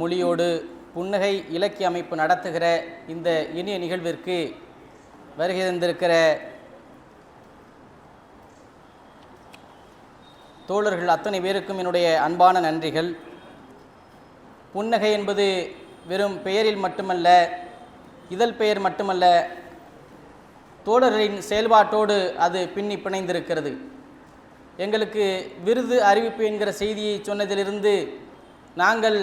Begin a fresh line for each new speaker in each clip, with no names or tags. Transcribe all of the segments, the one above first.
மொழியோடு புன்னகை இலக்கிய அமைப்பு நடத்துகிற இந்த இனிய நிகழ்விற்கு வருகை தந்திருக்கிற தோழர்கள் அத்தனை பேருக்கும் என்னுடைய அன்பான நன்றிகள். புன்னகை என்பது வெறும் பெயரில் மட்டுமல்ல இதழ் பெயர் மட்டுமல்ல தோழர்களின் செயல்பாட்டோடு அது பின்னி பிணைந்திருக்கிறது. எங்களுக்கு விருது அறிவிப்பு என்கிற செய்தியை சொன்னதிலிருந்து நாங்கள்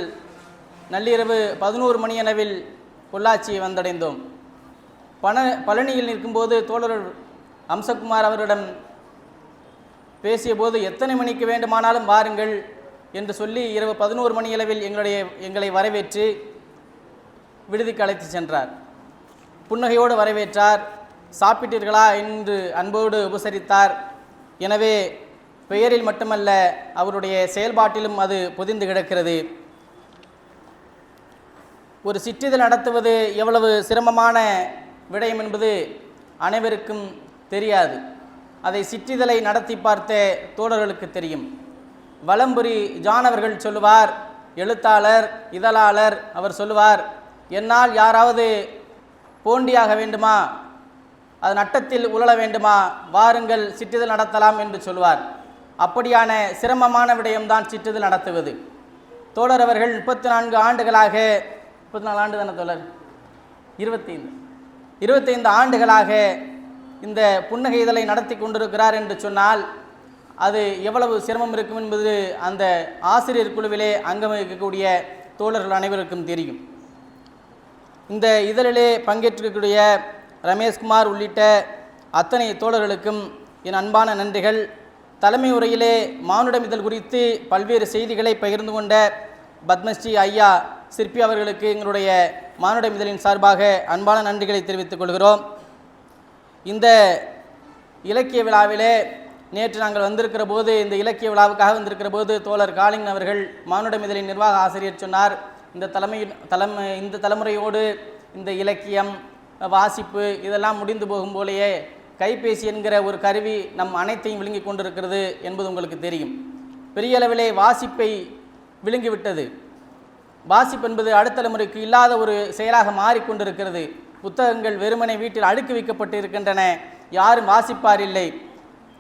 நள்ளிரவு பதினோரு மணியளவில் பொள்ளாச்சியை வந்தடைந்தோம். பண பழனியில் நிற்கும்போது தோழர் அம்சகுமார் அவரிடம் பேசியபோது எத்தனை மணிக்கு வேண்டுமானாலும் வாருங்கள் என்று சொல்லி இரவு பதினோரு மணியளவில் எங்களுடைய எங்களை வரவேற்று விடுதிக்கு அழைத்து சென்றார். புன்னகையோடு வரவேற்றார். சாப்பிட்டீர்களா? என்று அன்போடு உபசரித்தார். எனவே பெயரில் மட்டுமல்ல அவருடைய செயல்பாட்டிலும் அது பொதிந்து கிடக்கிறது. ஒரு சிற்றிதழ் நடத்துவது எவ்வளவு சிரமமான விடயம் என்பது அனைவருக்கும் தெரியாது. அதை சிற்றிதழை நடத்தி பார்த்த தோழர்களுக்கு தெரியும். வலம்புரி ஜான் அவர்கள் சொல்லுவார் எழுத்தாளர் இதழாளர் அவர் சொல்லுவார் என்னால் யாராவது போண்டியாக வேண்டுமா? அது நட்டத்தில் உழல வேண்டுமா? வாருங்கள் சிற்றிதழ் நடத்தலாம் என்று சொல்வார் அப்படியான சிரமமான விடயம்தான் சிற்றிதழ் நடத்துவது. தோழர் அவர்கள் முப்பத்தி நான்கு ஆண்டுகளாக முப்பத்தி நாலு ஆண்டு தானே தோழர்? இருபத்தைந்து. இருபத்தைந்து ஆண்டுகளாக இந்த புன்னகை இதழை நடத்தி கொண்டிருக்கிறார் என்று சொன்னால் அது எவ்வளவு சிரமம் இருக்கும் என்பது அந்த ஆசிரியர் குழுவிலே அங்கம் வகிக்கக்கூடிய தோழர்கள் அனைவருக்கும் தெரியும். இந்த இதழிலே பங்கேற்றிருக்கக்கூடிய ரமேஷ்குமார் உள்ளிட்ட அத்தனை தோழர்களுக்கும் என் அன்பான நன்றிகள். தலைமை உரையிலே மானுடம் இதழ் குறித்து பல்வேறு செய்திகளை பகிர்ந்து கொண்ட பத்மஸ்ரீ ஐயா சிற்பி அவர்களுக்கு எங்களுடைய மானுட இதழின் சார்பாக அன்பான நன்றிகளை தெரிவித்துக் கொள்கிறோம். இந்த இலக்கிய விழாவிலே நேற்று நாங்கள் வந்திருக்கிற போது இந்த இலக்கிய விழாவுக்காக வந்திருக்கிற போது தோழர் காலிங் அவர்கள் மானுட இதழின் நிர்வாக ஆசிரியர் சொன்னார். இந்த தலைமை தலைமை இந்த தலைமுறையோடு இந்த இலக்கியம் வாசிப்பு இதெல்லாம் முடிந்து போகும் போலேயே கைபேசி என்கிற ஒரு கருவி நம் அனைத்தையும் விழுங்கி கொண்டிருக்கிறது என்பது உங்களுக்கு தெரியும். பெரிய அளவிலே வாசிப்பை விழுங்கிவிட்டது. வாசிப்பு என்பது அடுத்த தலைமுறைக்கு இல்லாத ஒரு செயலாக மாறிக்கொண்டிருக்கிறது. புத்தகங்கள் வெறுமனை வீட்டில் அடுக்கி வைக்கப்பட்டு இருக்கின்றன யாரும் வாசிப்பார் இல்லை.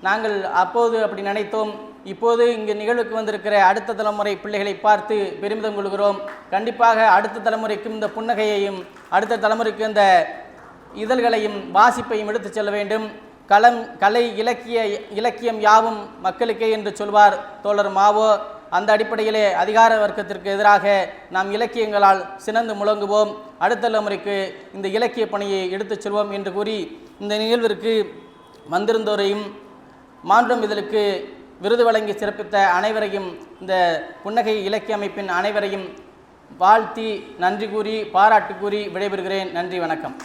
நாங்கள் அப்போது அப்படி நினைத்தோம். இப்போது இங்கு நிகழ்வுக்கு வந்திருக்கிற அடுத்த தலைமுறை பிள்ளைகளை பார்த்து பெருமிதம் கொள்கிறோம். கண்டிப்பாக அடுத்த தலைமுறைக்கும் இந்த புன்னகையையும் அடுத்த தலைமுறைக்கு இந்த இதழ்களையும் வாசிப்பையும் எடுத்துச் செல்ல வேண்டும். களம் கலை இலக்கிய இலக்கியம் யாவும் மக்களுக்கே என்று சொல்வார் தோழர் மாவோ. அந்த அடிப்படையிலே அதிகார வர்க்கத்திற்கு எதிராக நாம் இலக்கியங்களால் சினந்து முழங்குவோம். அடுத்த தலைமுறைக்கு இந்த இலக்கிய பணியை எடுத்துச் செல்வோம் என்று கூறி இந்த நிகழ்விற்கு வந்திருந்தோரையும் மாண்டம் இதழுக்கு விருது வழங்கி சிறப்பித்த அனைவரையும் இந்த புன்னகை இலக்கிய அமைப்பின் அனைவரையும் வாழ்த்தி நன்றி கூறி பாராட்டு கூறி விடைபெறுகிறேன். நன்றி வணக்கம்.